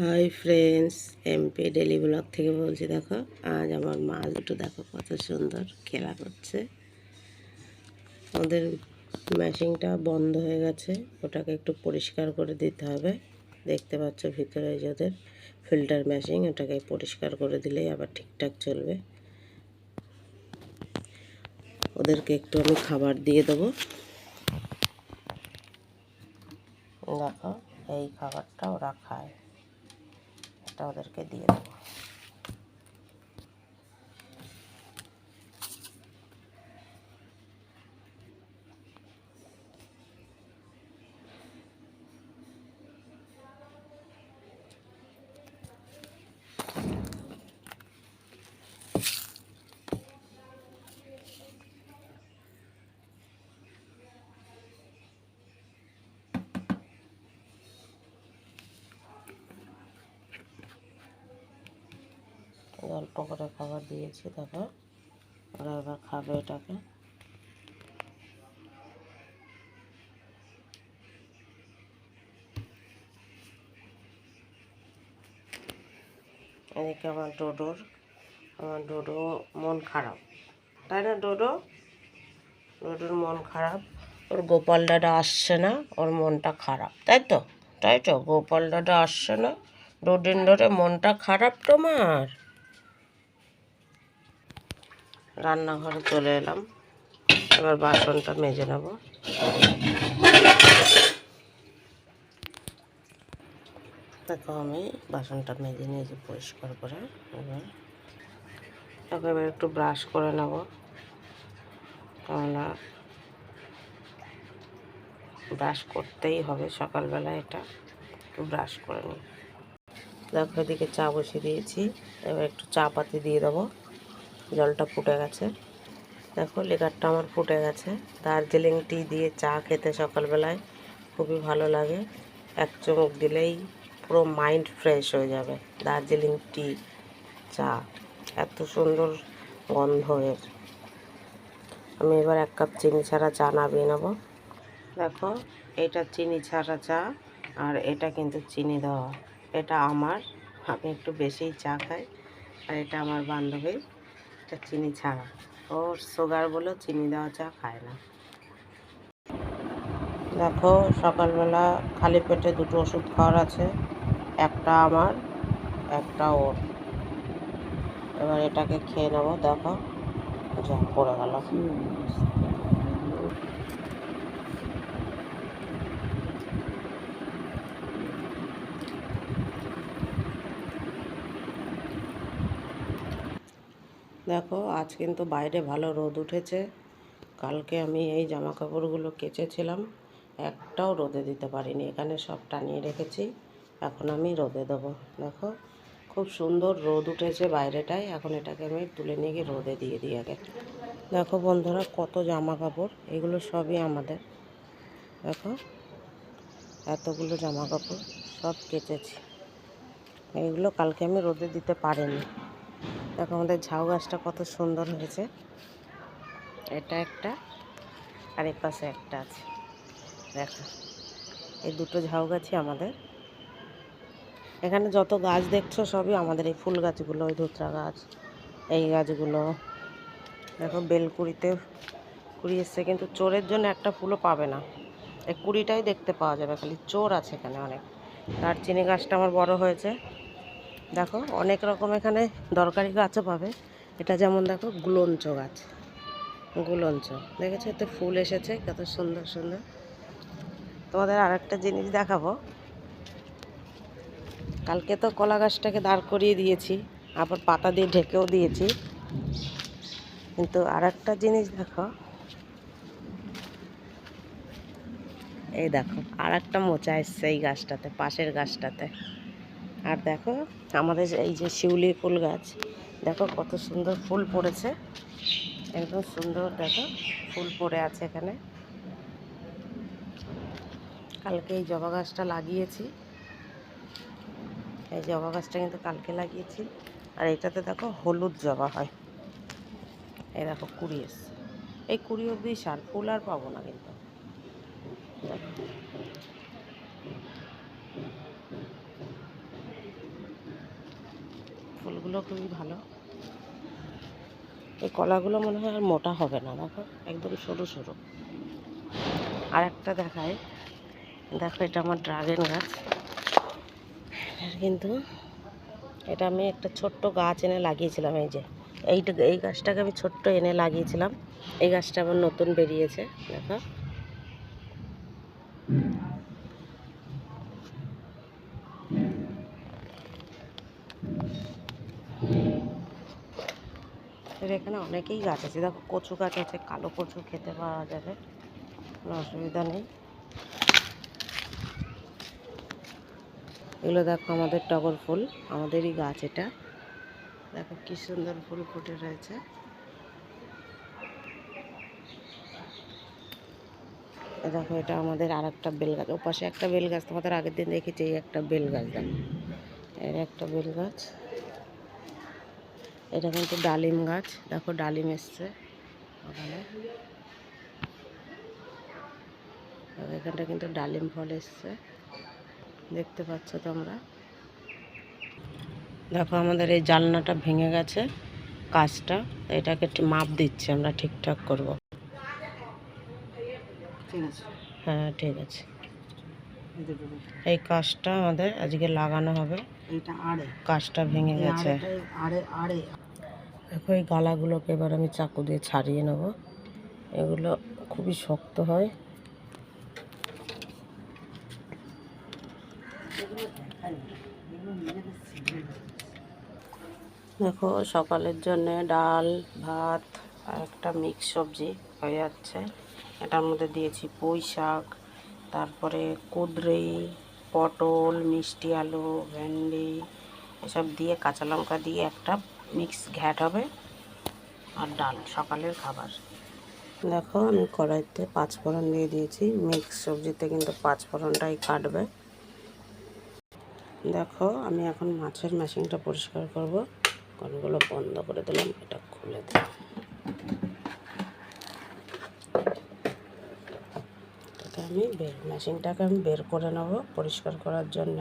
Hi friends MP daily blog থেকে বলছি, দেখো, আজ আমার মা দুটো দেখো কত সুন্দর খেলা করছে। ওদের মেশিনটা বন্ধ হয়ে গেছে, ওটাকে একটু পরিষ্কার করে দিতে হবে। দেখতে পাচ্ছ ভিতরে যে ওদের ফিল্টার মেশিন ওটাকে পরিষ্কার করে দিলেই আবার ঠিকঠাক চলবে। ওদেরকে একটু আমি খাবার দিয়ে দেবো। দেখো, এই খাবারটা ওরা খায়। এটা ওদেরকে দিয়ে দেবো। অল্প খাবার দিয়েছি, দেখো। ওরা এবার খাবে এটাকে। এদিকে আমার ডোডোর, আমার ডোডো মন খারাপ। তাই না, ডোডো? ডোডোর মন খারাপ। ওর গোপাল দাদা আসছে না, ওর মনটা খারাপ। তাই তো? তাই তো? গোপাল দাদা আসছে না। দুদিন ধরে মনটা খারাপ তোমার? রান্নাঘরে চলে এলাম। এবার বাসনটা মেজে নেব। দেখো আমি বাসনটা মেজে নিয়েছি পরিষ্কার করে। এবার তাকে এবার একটু ব্রাশ করে নেব। কেননা ব্রাশ করতেই হবে সকালবেলা এটা। একটু ব্রাশ করে নিই। দেখো এদিকে চা বসিয়ে দিয়েছি। এবার একটু চা পাতি দিয়ে দেবো। জলটা ফুটে গেছে। দেখো লেগারটা আমার ফুটে গেছে। দার্জিলিং টি দিয়ে চা খেতে সকালবেলায় খুবই ভালো লাগে। এক চুমুক দিলেই পুরো মাইন্ড ফ্রেশ হয়ে যাবে দার্জিলিং টি, চা। এত সুন্দর গন্ধ এর। আমি এবার এক কাপ চিনি ছাড়া চা নামিয়ে নেব। দেখো, এটা চিনি ছাড়া চা আর এটা কিন্তু চিনি দেওয়া। এটা আমার, আমি একটু বেশিই চা খাই। আর এটা আমার বান্ধবীর। এটা চিনি ছাড়া। ওর সুগার বলে, চিনি দেওয়া চা খায় না। দেখো, সকালবেলা খালি পেটে দুটো ওষুধ খাওয়ার আছে। একটা আমার, একটা ওর। এবার এটাকে খেয়ে নেব, দেখো। যা, পড়ে গেল। দেখো, আজ কিন্তু বাইরে ভালো রোদ উঠেছে। কালকে আমি এই জামা কাপড়গুলো কেচেছিলাম, একটাও রোদে দিতে পারিনি। এখানে সব টানিয়ে রেখেছি, এখন আমি রোদে দেবো। দেখো, খুব সুন্দর রোদ উঠেছে বাইরেটায়, এখন এটাকে আমি তুলে নিয়ে গিয়ে রোদে দিয়ে দিই আগে। দেখো বন্ধুরা, কত জামা কাপড় এগুলো সবই আমাদের। দেখো, এতগুলো জামা কাপড় সব কেচেছি। এগুলো কালকে আমি রোদে দিতে পারিনি। দেখো আমাদের ঝাউ গাছটা কত সুন্দর হয়েছে। এটা একটা, আর এর পাশে একটা আছে। দেখো, এই দুটো ঝাউ গাছই আমাদের। এখানে যত গাছ দেখছ সবই আমাদের এই ফুল গাছগুলো, ওই ধুতরা গাছ, এই গাছগুলো। দেখো বেলকুড়িতে কুড়ি এসছে, কিন্তু চোরের জন্য একটা ফুলও পাবে না। এই কুড়িটাই দেখতে পাওয়া যাবে, খালি চোর আছে এখানে অনেক। দারচিনি গাছটা আমার বড় হয়েছে। দেখো, অনেক রকম এখানে দরকারি গাছও পাবে। এটা যেমন দেখো, গুলঞ্চ গাছ। গুলঞ্চ। দেখেছ? এতে ফুল এসেছে, কত সুন্দর সুন্দর। তোমাদের আর একটা জিনিস দেখাবো। কালকে তো কলা গাছটাকে দাঁড় করিয়ে দিয়েছি, আবার পাতা দিয়ে ঢেকেও দিয়েছি। কিন্তু আর একটা জিনিস দেখো। এই দেখো আর একটা মোচা এসছে এই গাছটাতে, পাশের গাছটাতে। আর দেখো আমাদের এই যে শিউলি ফুল গাছ, দেখো কত সুন্দর ফুল পড়েছে। একদম সুন্দর, দেখো ফুল পড়ে আছে এখানে। কালকে এই জবা গাছটা লাগিয়েছি। এই জবা গাছটা কিন্তু কালকে লাগিয়েছি। আর এটাতে দেখো হলুদ জবা হয়। এই দেখো কুড়ি এসছে। এই কুড়ি অবধি সার, ফুল আর পাবো না কিন্তু। দেখো ফুলগুলো খুবই ভালো। এই কলাগুলো মনে হয় আর মোটা হবে না, দেখো, একদম সরু সরু। আর একটা দেখায় দেখো এটা আমার ড্রাগন গাছ। কিন্তু, এটা আমি একটা ছোট্ট গাছ এনে লাগিয়েছিলাম, এই যে এইটা এই গাছটাকে আমি ছোট্ট এনে লাগিয়েছিলাম। এই গাছটা আবার নতুন বেরিয়েছে, দেখো। এর এখানে অনেকেই গাছ আছে। দেখো, কচু গাছ আছে, কালো কচু খেতে পাওয়া যাবে। কোনো অসুবিধা নেই। এগুলো দেখো আমাদের টগর ফুল, আমাদেরই গাছ এটা। দেখো কি সুন্দর ফুল ফুটে রয়েছে। দেখো, এটা আমাদের আর একটা বেল গাছ। ওপাশে একটা বেল গাছ, তোমাদের আগের দিন দেখেছি, এই একটা বেল গাছ দেখো। এর একটা বেল গাছ। এটা কিন্তু ডালিম গাছ। দেখো ডালিম এসছে ওখানে এখানটা কিন্তু ডালিম ফল এসছে। দেখতে পাচ্ছ তোমরা। দেখো আমাদের এই জানলাটা ভেঙে গেছে কাজটা। এটাকে একটু মাপ দিচ্ছি আমরা ঠিকঠাক করব। ঠিক আছে। হ্যাঁ ঠিক আছে। এই কাজটা আমাদের আজকে লাগানো হবে। কাজটা ভেঙে গেছে। দেখো এই গালাগুলোকে এবার আমি চাকু দিয়ে ছাড়িয়ে নেব। এগুলো খুবই শক্ত হয়। দেখো, সকালের জন্য ডাল, ভাত আর একটা মিক্স সবজি হয়ে যাচ্ছে। এটার মধ্যে দিয়েছি পুঁই শাক, তারপরে কুদরি, পটল, মিষ্টি আলু, ভেন্ডি, এসব দিয়ে কাঁচা লঙ্কা দিয়ে একটা মিক্স ঘ্যাট হবে আর ডাল, সকালের খাবার। দেখো, আমি কড়াইতে পাঁচ ফোড়ন দিয়ে দিয়েছি। মিক্স সবজিতে কিন্তু পাঁচ ফোড়নটাই কাটবে। দেখো, আমি এখন মাছের মেশিনটা পরিষ্কার করব। কনগুলো বন্ধ করে দিলাম, এটা খুলে এটাকে আমি বের মেশিনটাকে আমি বের করে নেব পরিষ্কার করার জন্য।